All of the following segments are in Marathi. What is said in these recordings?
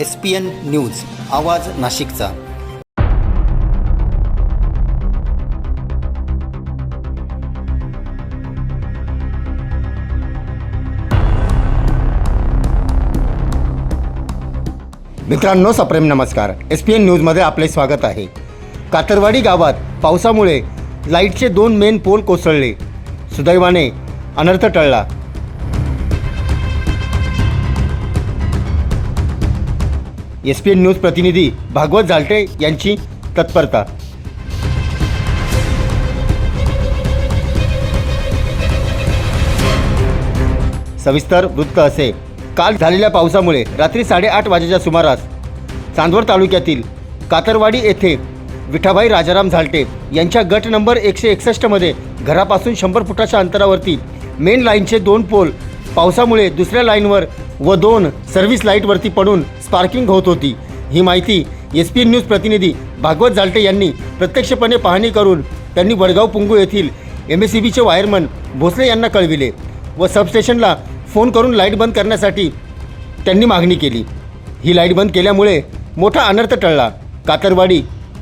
एस पी एन न्यूज आवाज नाशिकचा. मित्रांनो सप्रेम नमस्कार. एस पी एन न्यूजमध्ये आपले स्वागत आहे. कातरवाडी गावात पावसामुळे लाईटचे दोन मेन पोल कोसळले. सुदैवाने अनर्थ टळला. एस पी एन न्यूज प्रतिनिधी भागवत झालटे यांची तत्परता. सविस्तर वृत्त असे. काल झालेल्या पावसामुळे रात्री साडेआठ वाजेच्या सुमारास चांदवड तालुक्यातील कातरवाडी येथे विठाबाई राजाराम झालटे यांच्या गट नंबर एकशे एकसष्टमध्ये घरापासून शंभर फुटाच्या अंतरावरती मेन लाईनचे दोन पोल पावसामुळे दुसऱ्या लाईनवर व दोन सर्व्हिस लाईटवरती पडून स्पार्किंग होत होती. ही माहिती एस पी न्यूज प्रतिनिधी भागवत जालटे यांनी प्रत्यक्षपणे पाहणी करून त्यांनी वडगाव पुंगू येथील एम एस सी बीचे वायरमन भोसले यांना कळविले व सबस्टेशनला फोन करून लाइट बंद करण्यासाठी त्यांनी मागणी केली. ही लाइट बंद केल्यामुळे मोठा अनर्थ टळला. कातरवाडी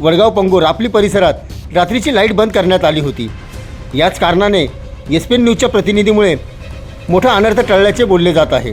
वडगाव पंगू रापली परिसरात रात्रीची लाइट बंद करण्यात आली होती. याच कारणाने एस पी एन न्यूजच्या प्रतिनिधीमुळे मोठा अनर्थ टळल्याचे बोलले जात आहे.